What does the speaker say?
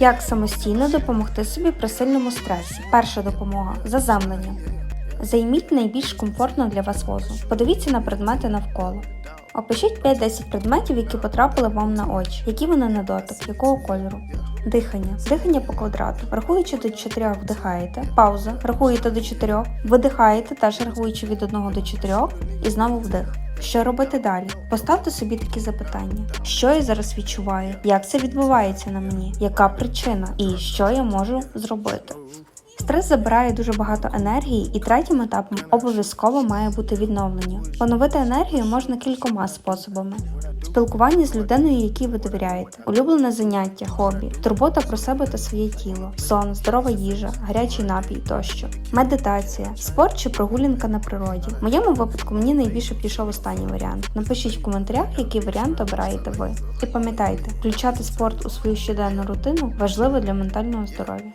Як самостійно допомогти собі при сильному стресі? Перша допомога заземлення. Займіть найбільш комфортну для вас позу. Подивіться на предмети навколо. Опишіть 5-10 предметів, які потрапили вам на очі, які вони на дотик, якого кольору. Дихання. Дихання по квадрату. Рахуючи до 4 вдихаєте. Пауза. Рахуєте до 4. Видихаєте, теж рахуючи від 1 до 4. І знову вдих. Що робити далі? Поставте собі такі запитання: що я зараз відчуваю? Як це відбувається на мені? Яка причина? І що я можу зробити? Стрес забирає дуже багато енергії, і третім етапом обов'язково має бути відновлення. Поновити енергію можна кількома способами: спілкування з людиною, якій ви довіряєте, улюблене заняття, хобі, турбота про себе та своє тіло, сон, здорова їжа, гарячий напій тощо, медитація, спорт чи прогулянка на природі. В моєму випадку мені найбільше пішов останній варіант. Напишіть в коментарях, який варіант обираєте ви. І пам'ятайте, включати спорт у свою щоденну рутину важливо для ментального здоров'я.